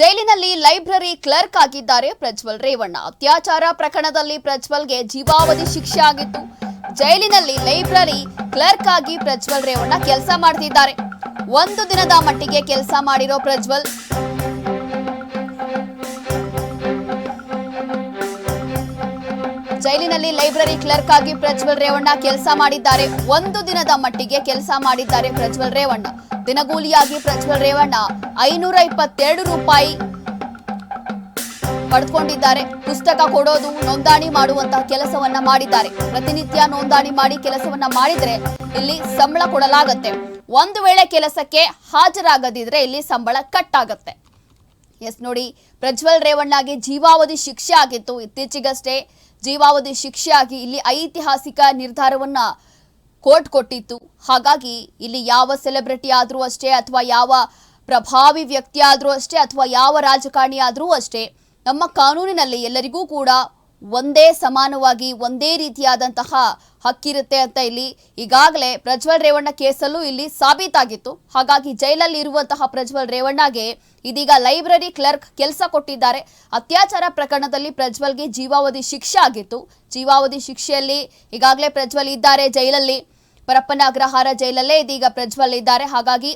ಜೈಲಿನಲ್ಲಿ library clerk ಆಗಿದ್ದಾರೆ ಪ್ರಜ್ವಲ್ ರೇವಣ್ಣ. ಅತ್ಯಾಚಾರ ಪ್ರಕರಣದಲ್ಲಿ ಪ್ರಜ್ವಲ್ಗೆ ಜೀವಾವಧಿ ಶಿಕ್ಷೆ ಆಗಿತ್ತು ಜೈಲಿನಲ್ಲಿ ಲೈಬ್ರರಿ ಕ್ಲರ್ಕ್ ಆಗಿ ಪ್ರಜ್ವಲ್ ರೇವಣ್ಣ ಕೆಲಸ ಮಾಡ್ತಿದ್ದಾರೆ. ಒಂದು ದಿನದ ಮಟ್ಟಿಗೆ ಕೆಲಸ ಮಾಡಿರೋ ಪ್ರಜ್ವಲ್ ಜೈಲಿನಲ್ಲಿ ಲೈಬ್ರರಿ ಕ್ಲರ್ಕ್ ಆಗಿ ಪ್ರಜ್ವಲ್ ರೇವಣ್ಣ ಕೆಲಸ ಮಾಡಿದ್ದಾರೆ. ಒಂದು ದಿನದ ಮಟ್ಟಿಗೆ ಕೆಲಸ ಮಾಡಿದ್ದಾರೆ ಪ್ರಜ್ವಲ್ ರೇವಣ್ಣ. ದಿನಗೂಲಿಯಾಗಿ ಪ್ರಜ್ವಲ್ ರೇವಣ್ಣ ಐನೂರ ಇಪ್ಪತ್ತೆರಡು ರೂಪಾಯಿ ಪಡ್ಕೊಂಡಿದ್ದಾರೆ. ಪುಸ್ತಕ ಕೊಡೋದು, ನೋಂದಣಿ ಮಾಡುವಂತಹ ಕೆಲಸವನ್ನ ಮಾಡಿದ್ದಾರೆ. ಪ್ರತಿನಿತ್ಯ ನೋಂದಣಿ ಮಾಡಿ ಕೆಲಸವನ್ನ ಮಾಡಿದ್ರೆ ಇಲ್ಲಿ ಸಂಬಳ ಕೊಡಲಾಗತ್ತೆ. ಒಂದು ವೇಳೆ ಕೆಲಸಕ್ಕೆ ಹಾಜರಾಗದಿದ್ರೆ ಇಲ್ಲಿ ಸಂಬಳ ಕಟ್ ಆಗತ್ತೆ ಎಸ್ ನೋಡಿ, ಪ್ರಜ್ವಲ್ ರೇವಣ್ಣಗೆ ಜೀವಾವಧಿ ಶಿಕ್ಷೆ ಆಗಿತ್ತು. ಇತ್ತೀಚೆಗಷ್ಟೇ ಜೀವಾವಧಿ ಶಿಕ್ಷೆಯಾಗಿ ಇಲ್ಲಿ ಐತಿಹಾಸಿಕ ನಿರ್ಧಾರವನ್ನ ಕೋರ್ಟ್ ಕೊಟ್ಟಿತ್ತು. ಹಾಗಾಗಿ ಇಲ್ಲಿ ಯಾವ ಸೆಲೆಬ್ರಿಟಿ ಆದರೂ ಅಷ್ಟೇ ಅಥವಾ ಯಾವ ಪ್ರಭಾವಿ ವ್ಯಕ್ತಿ ಆದರೂ ಅಷ್ಟೇ ಅಥವಾ ಯಾವ ರಾಜಕಾರಣಿ ಆದರೂ ಅಷ್ಟೇ, ನಮ್ಮ ಕಾನೂನಿನಲ್ಲಿ ಎಲ್ಲರಿಗೂ ಕೂಡ ಒಂದೇ ಸಮಾನವಾಗಿ, ಒಂದೇ ರೀತಿಯಾದಂತಹ ಹಕ್ಕಿರುತ್ತೆ ಅಂತ ಇಲ್ಲಿ ಈಗಾಗಲೇ ಪ್ರಜ್ವಲ್ ರೇವಣ್ಣ ಕೇಸಲ್ಲೂ ಇಲ್ಲಿ ಸಾಬೀತಾಗಿತ್ತು. ಹಾಗಾಗಿ ಜೈಲಲ್ಲಿ ಇರುವಂತಹ ಪ್ರಜ್ವಲ್ ರೇವಣ್ಣಗೆ ಇದೀಗ ಲೈಬ್ರರಿ ಕ್ಲರ್ಕ್ ಕೆಲಸ ಕೊಟ್ಟಿದ್ದಾರೆ. ಅತ್ಯಾಚಾರ ಪ್ರಕರಣದಲ್ಲಿ ಪ್ರಜ್ವಲ್ಗೆ ಜೀವಾವಧಿ ಶಿಕ್ಷೆ ಆಗಿತ್ತು. ಜೀವಾವಧಿ ಶಿಕ್ಷೆಯಲ್ಲಿ ಈಗಾಗಲೇ ಪ್ರಜ್ವಲ್ ಇದ್ದಾರೆ ಜೈಲಲ್ಲಿ. ಪರಪ್ಪನ ಅಗ್ರಹಾರ ಜೈಲಲ್ಲೇ ಇದೀಗ ಪ್ರಜ್ವಲ್ ಇದ್ದಾರೆ. ಹಾಗಾಗಿ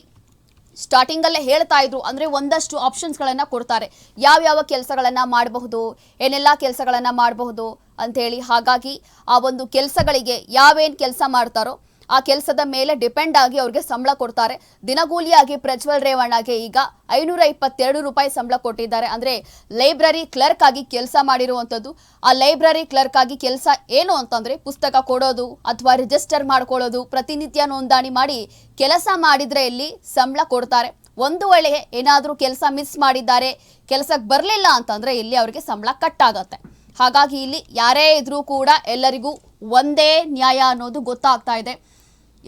ಸ್ಟಾರ್ಟಿಂಗ್ ಅಲ್ಲೇ ಹೇಳ್ತಾ ಇದ್ರು, ಅಂದ್ರೆ ಒಂದಷ್ಟು ಆಪ್ಷನ್ಸ್ ಗಳನ್ನ ಕೊಡ್ತಾರೆ. ಯಾವ ಯಾವ ಕೆಲಸಗಳನ್ನ ಮಾಡಬಹುದು, ಏನೆಲ್ಲ ಕೆಲಸಗಳನ್ನ ಮಾಡಬಹುದು ಅಂತ ಹೇಳಿ ಹಾಗಾಗಿ ಆ ಒಂದು ಕೆಲಸಗಳಿಗೆ ಯಾವೇನು ಕೆಲಸ ಮಾಡ್ತಾರೋ ಆ ಕೆಲಸದ ಮೇಲೆ ಡಿಪೆಂಡ್ ಆಗಿ ಅವ್ರಿಗೆ ಸಂಬಳ ಕೊಡ್ತಾರೆ. ದಿನಗೂಲಿಯಾಗಿ ಪ್ರಜ್ವಲ್ ರೇವಣ್ಣಗೆ ಈಗ ಐನೂರ ಇಪ್ಪತ್ತೆರಡು ರೂಪಾಯಿ ಸಂಬಳ ಕೊಟ್ಟಿದ್ದಾರೆ. ಅಂದ್ರೆ ಲೈಬ್ರರಿ ಕ್ಲರ್ಕ್ ಆಗಿ ಕೆಲಸ ಮಾಡಿರುವಂಥದ್ದು. ಆ ಲೈಬ್ರರಿ ಕ್ಲರ್ಕ್ ಆಗಿ ಕೆಲಸ ಏನು ಅಂತಂದ್ರೆ ಪುಸ್ತಕ ಕೊಡೋದು ಅಥವಾ ರಿಜಿಸ್ಟರ್ ಮಾಡ್ಕೊಳ್ಳೋದು, ಪ್ರತಿನಿತ್ಯ ನೋಂದಣಿ ಮಾಡಿ ಕೆಲಸ ಮಾಡಿದ್ರೆ ಇಲ್ಲಿ ಸಂಬಳ ಕೊಡ್ತಾರೆ. ಒಂದು ವೇಳೆ ಏನಾದರೂ ಕೆಲಸ ಮಿಸ್ ಮಾಡಿದ್ದಾರೆ ಕೆಲಸಕ್ಕೆ ಬರಲಿಲ್ಲ ಅಂತಂದ್ರೆ ಇಲ್ಲಿ ಅವರಿಗೆ ಸಂಬಳ ಕಟ್ ಆಗತ್ತೆ. ಹಾಗಾಗಿ ಇಲ್ಲಿ ಯಾರೇ ಇದ್ರೂ ಕೂಡ ಎಲ್ಲರಿಗೂ ಒಂದೇ ನ್ಯಾಯ ಅನ್ನೋದು ಗೊತ್ತಾಗ್ತಾ ಇದೆ.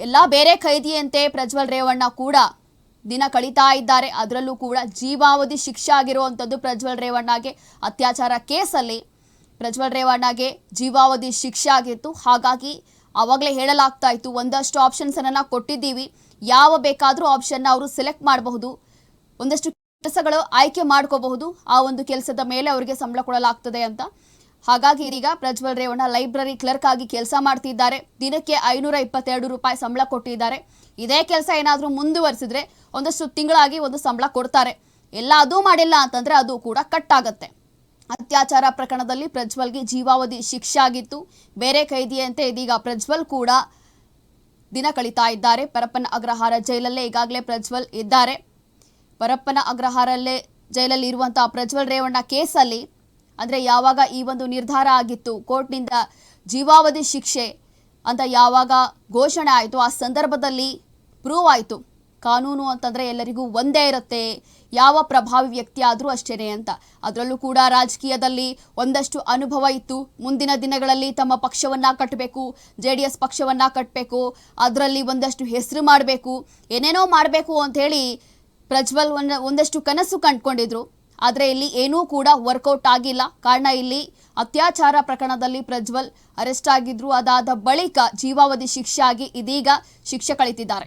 ಎಲ್ಲ ಬೇರೆ ಖೈದಿಯಂತೆ ಪ್ರಜ್ವಲ್ ರೇವಣ್ಣ ಕೂಡ ದಿನ ಕಳೀತಾ ಇದ್ದಾರೆ. ಅದರಲ್ಲೂ ಕೂಡ ಜೀವಾವಧಿ ಶಿಕ್ಷೆ ಆಗಿರುವಂಥದ್ದು ಪ್ರಜ್ವಲ್ ರೇವಣ್ಣಗೆ. ಅತ್ಯಾಚಾರ ಕೇಸಲ್ಲಿ ಪ್ರಜ್ವಲ್ ರೇವಣ್ಣಗೆ ಜೀವಾವಧಿ ಶಿಕ್ಷೆ ಆಗಿತ್ತು. ಹಾಗಾಗಿ ಆವಾಗಲೇ ಹೇಳಲಾಗ್ತಾ ಇತ್ತು, ಒಂದಷ್ಟು ಆಪ್ಷನ್ಸನ್ನು ಕೊಟ್ಟಿದ್ದೀವಿ. ಯಾವ ಬೇಕಾದರೂ ಆಪ್ಷನ್ನ ಅವರು ಸೆಲೆಕ್ಟ್ ಮಾಡಬಹುದು. ಒಂದಷ್ಟು ಕೆಲಸಗಳು ಆಯ್ಕೆ ಮಾಡ್ಕೋಬಹುದು. ಆ ಒಂದು ಕೆಲಸದ ಮೇಲೆ ಅವರಿಗೆ ಸಂಬಳ ಕೊಡಲಾಗ್ತದೆ ಅಂತ. ಹಾಗಾಗಿ ಇದೀಗ ಪ್ರಜ್ವಲ್ ರೇವಣ್ಣ ಲೈಬ್ರರಿ ಕ್ಲರ್ಕ್ ಆಗಿ ಕೆಲಸ ಮಾಡ್ತಿದ್ದಾರೆ. ದಿನಕ್ಕೆ ಐನೂರ ಇಪ್ಪತ್ತೆರಡು ರೂಪಾಯಿ ಸಂಬಳ ಕೊಟ್ಟಿದ್ದಾರೆ. ಇದೇ ಕೆಲಸ ಏನಾದರೂ ಮುಂದುವರಿಸಿದ್ರೆ ಒಂದಷ್ಟು ತಿಂಗಳಾಗಿ ಒಂದು ಸಂಬಳ ಕೊಡ್ತಾರೆ. ಎಲ್ಲ ಅದೂ ಮಾಡಿಲ್ಲ ಅಂತಂದ್ರೆ ಅದು ಕೂಡ ಕಟ್ ಆಗತ್ತೆ ಅತ್ಯಾಚಾರ ಪ್ರಕರಣದಲ್ಲಿ ಪ್ರಜ್ವಲ್ಗೆ ಜೀವಾವಧಿ ಶಿಕ್ಷೆ ಆಗಿತ್ತು. ಬೇರೆ ಕೈದಿಯಂತೆ ಇದೀಗ ಪ್ರಜ್ವಲ್ ಕೂಡ ದಿನ ಕಳೀತಾ ಇದ್ದಾರೆ. ಪರಪ್ಪನ ಅಗ್ರಹಾರ ಜೈಲಲ್ಲೇ ಈಗಾಗಲೇ ಪ್ರಜ್ವಲ್ ಇದ್ದಾರೆ. ಪರಪ್ಪನ ಅಗ್ರಹಾರಲ್ಲೇ ಜೈಲಲ್ಲಿ ಇರುವಂತಹ ಪ್ರಜ್ವಲ್ ರೇವಣ್ಣ ಕೇಸಲ್ಲಿ ಅಂದರೆ ಯಾವಾಗ ಈ ಒಂದು ನಿರ್ಧಾರ ಆಗಿತ್ತು, ಕೋರ್ಟ್ನಿಂದ ಜೀವಾವಧಿ ಶಿಕ್ಷೆ ಅಂತ ಯಾವಾಗ ಘೋಷಣೆ ಆಯಿತು ಆ ಸಂದರ್ಭದಲ್ಲಿ ಪ್ರೂವ್ ಆಯಿತು. ಕಾನೂನು ಅಂತಂದರೆ ಎಲ್ಲರಿಗೂ ಒಂದೇ ಇರುತ್ತೆ, ಯಾವ ಪ್ರಭಾವಿ ವ್ಯಕ್ತಿ ಆದರೂ ಅಷ್ಟೇನೆ ಅಂತ. ಅದರಲ್ಲೂ ಕೂಡ ರಾಜಕೀಯದಲ್ಲಿ ಒಂದಷ್ಟು ಅನುಭವ ಇತ್ತು. ಮುಂದಿನ ದಿನಗಳಲ್ಲಿ ತಮ್ಮ ಪಕ್ಷವನ್ನು ಕಟ್ಟಬೇಕು, ಜೆ ಡಿ ಎಸ್ ಪಕ್ಷವನ್ನು ಕಟ್ಟಬೇಕು, ಅದರಲ್ಲಿ ಒಂದಷ್ಟು ಹೆಸರು ಮಾಡಬೇಕು, ಏನೇನೋ ಮಾಡಬೇಕು ಅಂಥೇಳಿ ಪ್ರಜ್ವಲ್ ಒಂದ, ಒಂದಷ್ಟು ಕನಸು ಕಂಡ್ಕೊಂಡಿದ್ರು. ಆದರೆ ಇಲ್ಲಿ ಏನೂ ಕೂಡ ವರ್ಕೌಟ್ ಆಗಿಲ್ಲ. ಕಾರಣ ಇಲ್ಲಿ ಅತ್ಯಾಚಾರ ಪ್ರಕರಣದಲ್ಲಿ ಪ್ರಜ್ವಲ್ ಅರೆಸ್ಟ್ ಆಗಿದ್ರು. ಅದಾದ ಬಳಿಕ ಜೀವಾವಧಿ ಶಿಕ್ಷೆ ಆಗಿ ಇದೀಗ ಶಿಕ್ಷೆ ಕಳಿತಿದ್ದಾರೆ.